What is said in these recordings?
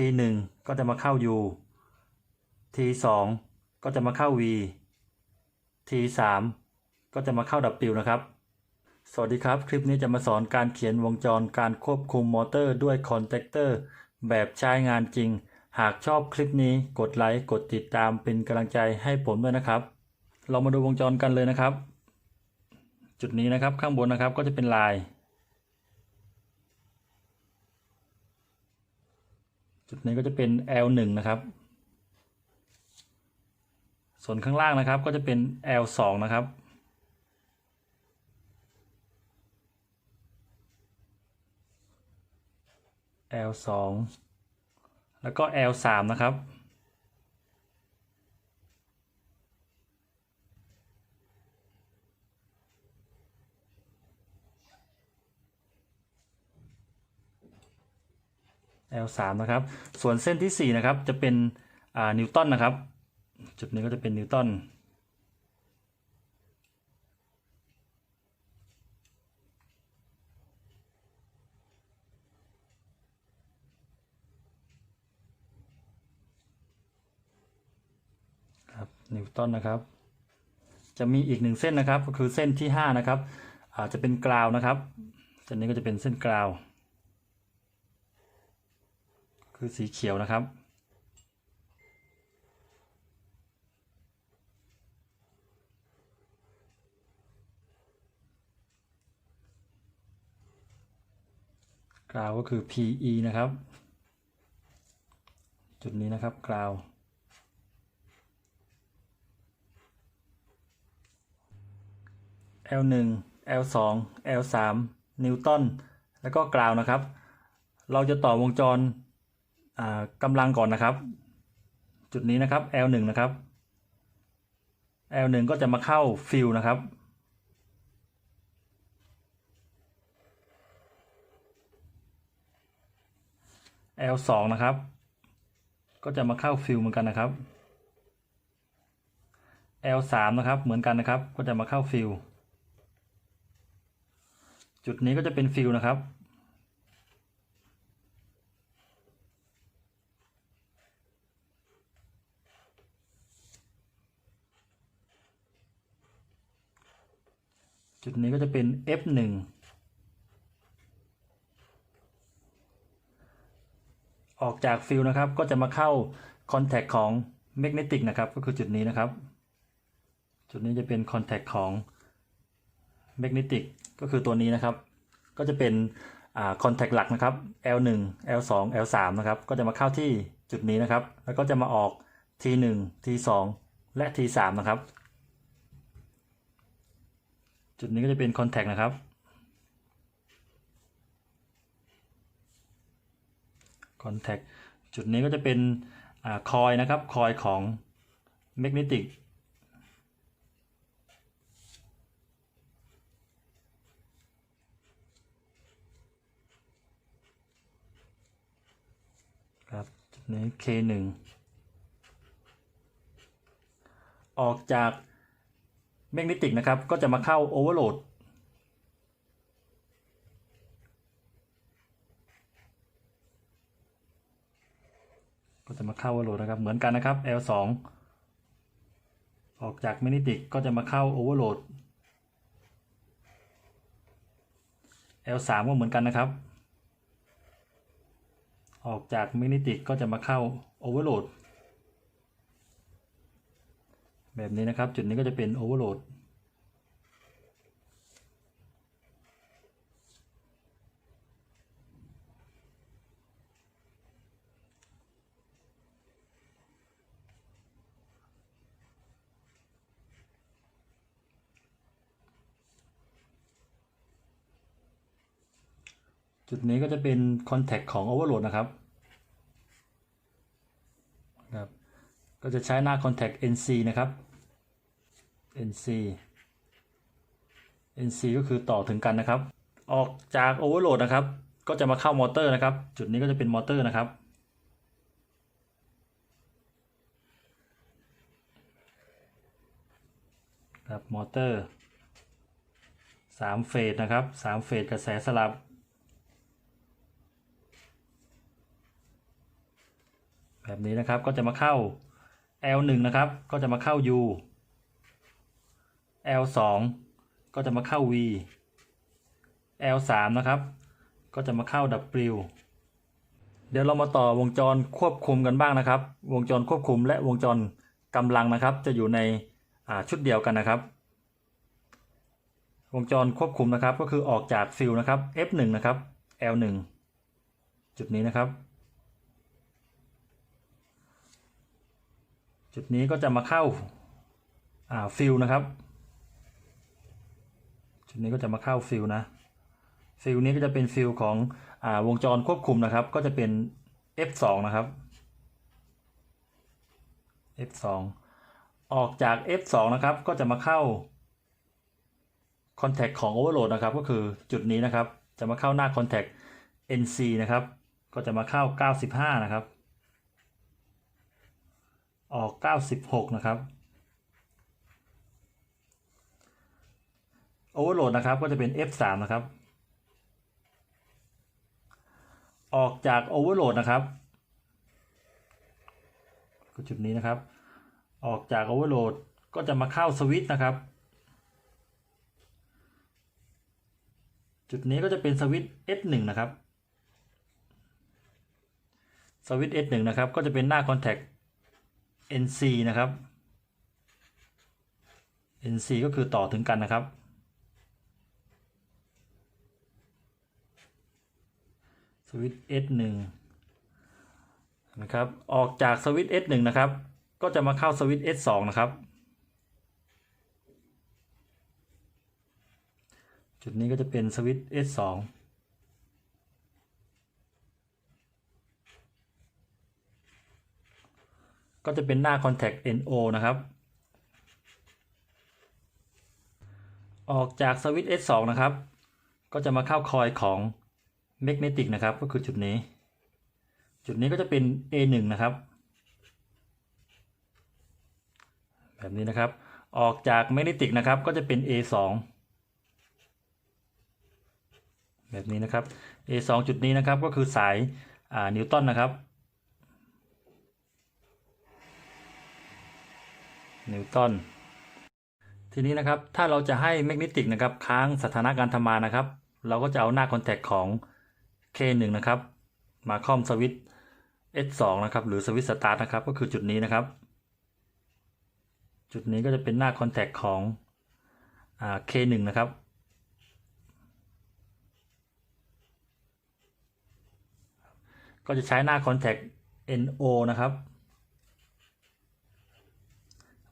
T1 ก็จะมาเข้า U T2 ก็จะมาเข้า V T3 ก็จะมาเข้า W นะครับ สวัสดีครับ คลิปนี้จะมาสอนการเขียนวงจรการควบคุมมอเตอร์ด้วยคอนแทคเตอร์แบบใช้งานจริง หากชอบคลิปนี้กดไลค์กดติดตามเป็นกำลังใจให้ผมด้วยนะครับ เรามาดูวงจรกันเลยนะครับ จุดนี้นะครับข้างบนนะครับก็จะเป็นลาย จุดนี้ก็จะเป็น L1 นะครับ ส่วนข้างล่างนะครับก็จะเป็น L2 นะครับ L2 แล้วก็ L3 นะครับ L3 นะครับ ส่วนเส้นที่ 4 นะครับ จะเป็นนิวตันนะครับ จุดนี้ก็จะเป็นนิวตันครับนิวตันนะครับ จะมีอีกหนึ่งเส้นนะครับ ก็คือเส้นที่ 5 นะครับอาจจะเป็นกราวนะครับ เส้นนี้ก็จะเป็นเส้นกราว คือสีเขียวนะครับ กราวก็คือ PE นะครับ จุดนี้นะครับกราว L1 L2 L3 นิวตันแล้วก็กราวนะครับ เราจะต่อวงจร กำลังก่อนนะครับ จุดนี้นะครับ L1 นะครับ L1 ก็จะมาเข้าฟิลนะครับ L2 นะครับ ก็จะมาเข้าฟิลเหมือนกันนะครับ L3 นะครับ เหมือนกันนะครับ ก็จะมาเข้าฟิลจุดนี้ก็จะเป็นฟิลนะครับ จุดนี้ก็จะเป็น F1 ออกจากฟิลนะครับ ก็จะมาเข้าคอนแทคของแมกเนติกนะครับ ก็คือจุดนี้นะครับ จุดนี้จะเป็นคอนแทคของแมกเนติกก็คือตัวนี้นะครับ ก็จะเป็นคอนแทคหลักนะครับ L1 L2 L3 นะครับ ก็จะมาเข้าที่จุดนี้นะครับ แล้วก็จะมาออก T1 T2 และ T3 นะครับ จุดนี้ก็จะเป็นคอนแทคนะครับ คอนแทคจุดนี้ก็จะเป็นคอยนะครับ คอยของแมกเนติกครับจุดนี้ K1 ออกจาก แมกเนติกนะครับก็จะมาเข้าโอเวอร์โหลดก็จะมาเข้าโอเวอร์โหลดนะครับเหมือนกันนะครับ L2 ออกจากแมกเนติกก็จะมาเข้าโอเวอร์โหลด L3 ก็เหมือนกันนะครับ ออกจากแมกเนติกก็จะมาเข้าโอเวอร์โหลด แบบนี้นะครับ จุดนี้ก็จะเป็นโอเวอร์โหลดจุดนี้ก็จะเป็นคอนแทคของ Overload นะครับครับ ก็จะใช้หน้า Contact NC นะครับ NC NC ก็คือต่อถึงกันนะครับ ออกจาก Overload นะครับ ก็จะมาเข้ามอเตอร์นะครับ จุดนี้ก็จะเป็นมอเตอร์นะครับ ครับมอเตอร์สามเฟสนะครับสามเฟสกระแสสลับแบบนี้นะครับก็จะมาเข้า L1 นะครับ ก็จะมาเข้า U L2 ก็จะมาเข้า V L3 นะครับ ก็จะมาเข้า W เดี๋ยวเรามาต่อวงจรควบคุมกันบ้างนะครับ วงจรควบคุมและวงจรกำลังนะครับ จะอยู่ในชุดเดียวกันนะครับ วงจรควบคุมนะครับ ก็คือออกจากฟิลนะครับ F1 นะครับ L1 จุดนี้นะครับ จุดนี้ก็จะมาเข้าอ่าฟิลนะครับ จุดนี้ก็จะมาเข้าฟิลนะฟิลนี้ก็จะเป็นฟิลของอาวงจรควบคุมนะครับ ก็จะเป็น F2 นะครับ F2 ออกจาก F2 นะครับ ก็จะมาเข้า Contact ของ Overload นะครับ ก็คือจุดนี้นะครับ จะมาเข้าหน้า Contact NC นะครับ ก็จะมาเข้า 95 นะครับ ออก 96 นะครับ Overload นะครับก็จะเป็น F3 นะครับ ออกจาก Overload นะครับก็จุดนี้นะครับ ออกจาก Overload ก็จะมาเข้าสวิตช์นะครับ จุดนี้ก็จะเป็นสวิตช์ S1 นะครับสวิตช์ S1 นะครับ ก็จะเป็นหน้า Contact NC นะครับ NC ก็คือต่อถึงกันนะครับ สวิตช์ S1 นะครับ ออกจากสวิตช์ S1 นะครับ ก็จะมาเข้าสวิตช์ S2 นะครับ จุดนี้ก็จะเป็นสวิตช์ S2 ก็จะเป็นหน้า contact NO นะครับ ออกจากสวิตช์ S2 นะครับ ก็จะมาเข้าคอยของ magnetic นะครับ ก็คือจุดนี้ จุดนี้ก็จะเป็น A1 นะครับ แบบนี้นะครับ ออกจาก magnetic นะครับ ก็จะเป็น A2 แบบนี้นะครับ A2 จุดนี้นะครับ ก็คือสายนิวตันนะครับ นิวตันทีนี้นะครับถ้าเราจะให้แมกเนติกนะครับค้างสถานะการทำงานนะครับ เราก็จะเอาหน้าคอนแทคของ K1 นะครับ มาคอมสวิตช์ S2 นะครับหรือสวิตช์สตาร์ทนะครับก็คือจุดนี้นะครับ จุดนี้ก็จะเป็นหน้าคอนแทคของอ่า K1 นะครับก็จะใช้หน้า contact NO นะครับ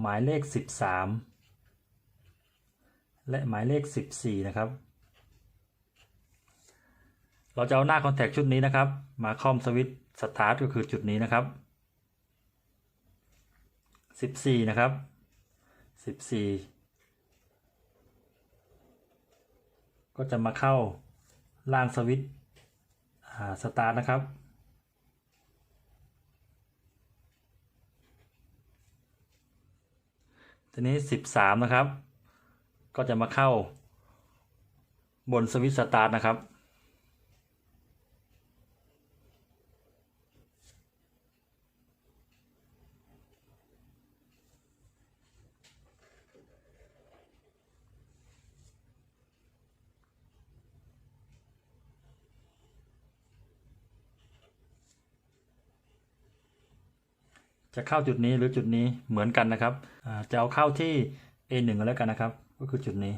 หมายเลข 13 และหมายเลข 14 นะครับ เราจะเอาหน้า contact ชุดนี้นะครับ มาคอมสวิตช์สตาร์ทก็คือจุดนี้นะครับ 14 นะครับ 14 ก็จะมาเข้าล่างสวิตสตาร์ทนะครับ ทีนี้13นะครับ ก็จะมาเข้า บนสวิตช์สตาร์ทนะครับ จะเข้าจุดนี้หรือจุดนี้เหมือนกันนะครับ จะเอาเข้าที่ A1 กันแล้วกันนะครับ ก็คือจุดนี้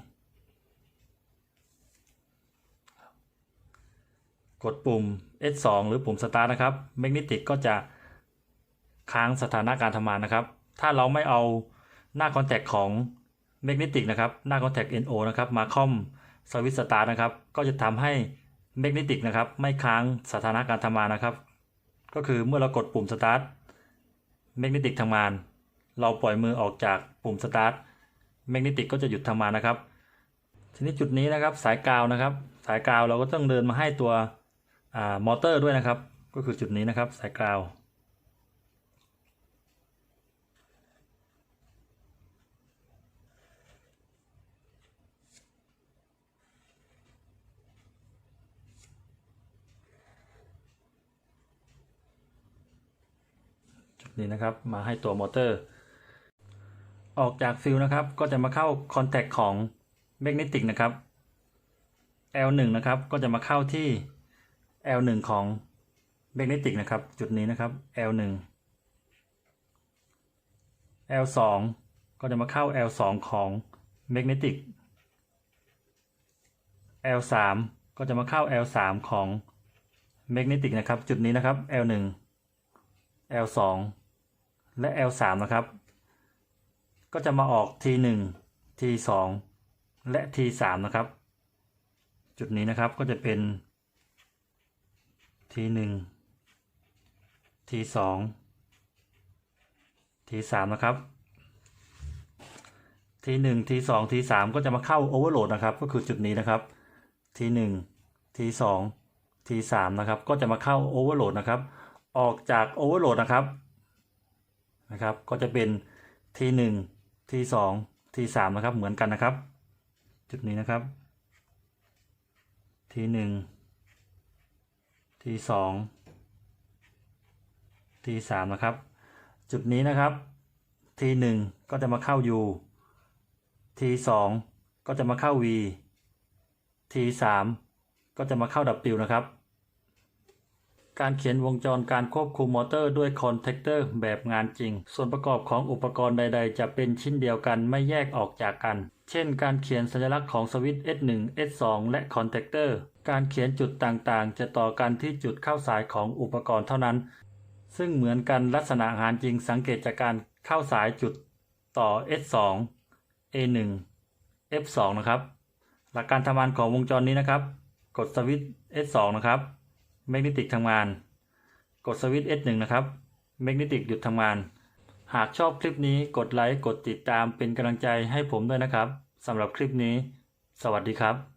กดปุ่ม S2 หรือปุ่ม Start นะครับ Magnetic ก็จะค้างสถานะการทำงานนะครับ ถ้าเราไม่เอาหน้า Contact ของ Magnetic นะครับ หน้า Contact NO นะครับ มาคอมสวิตช์สตาร์นะครับ ก็จะทำให้ Magnetic นะครับ ไม่ค้างสถานะการทำงานนะครับ ก็คือเมื่อเรากดปุ่ม Start แมกเนติกทำงาน เราปล่อยมือออกจากปุ่มสตาร์ทแมกเนติกก็จะหยุดทำงานนะครับ ทีนี้จุดนี้นะครับสายกาวนะครับ สายกาวเราก็ต้องเดินมาให้ตัวมอเตอร์ด้วยนะครับ ก็คือจุดนี้นะครับ สายกาวนนี้นะครับมาให้ตัวมอเตอร์ ออกจากฟิลนะครับ ก็จะมาเข้าคอนแทคของแมกเนติกนะครับ L1 นะครับ ก็จะมาเข้าที่ L1 ของแมกเนติกนะครับ จุดนี้นะครับ L1 L2 ก็จะมาเข้า L2 ของแมกเนติก L3 ก็จะมาเข้า L3 ของแมกเนติกนะครับ จุดนี้นะครับ L1 L2 และ L3 นะครับ ก็จะมาออก T1 T2 และ T3 นะครับ จุดนี้นะครับก็จะเป็น T1 T2 T3 นะครับ T1 T2 T3 ก็จะมาเข้า Overload นะครับ ก็คือจุดนี้นะครับ T1 T2 T3 นะครับ ก็จะมาเข้า Overload นะครับ ออกจาก Overload นะครับนะครับ ก็จะเป็น T1 T2 T3 นะครับเหมือนกันนะครับ จุดนี้นะครับ T1 T2 T3 นะครับ จุดนี้นะครับ T1 ก็จะมาเข้า U T2 ก็จะมาเข้า V T3 ก็จะมาเข้า W นะครับ การเขียนวงจรการควบคุมมอเตอร์ด้วยคอนแทคเตอร์แบบงานจริง ส่วนประกอบของอุปกรณ์ใด ๆ จะเป็นชิ้นเดียวกันไม่แยกออกจากกัน เช่น การเขียนสัญลักษณ์ของสวิตช์ S1 S2 และคอนแทคเตอร์ การเขียนจุดต่างๆ จะต่อกันที่จุดเข้าสายของอุปกรณ์เท่านั้น ซึ่งเหมือนกันลักษณะงานจริงสังเกตจากการเข้าสายจุดต่อ S2 A1 F2 นะครับ หลักการทำงานของวงจรนี้นะครับ กดสวิตช์ S2 นะครับ แมกเนติกทำงาน กดสวิตช์ S1 นะครับแมกเนติกหยุดทำงาน หากชอบคลิปนี้กดไลค์กดติดตามเป็นกำลังใจให้ผมด้วยนะครับสำหรับคลิปนี้ สวัสดีครับ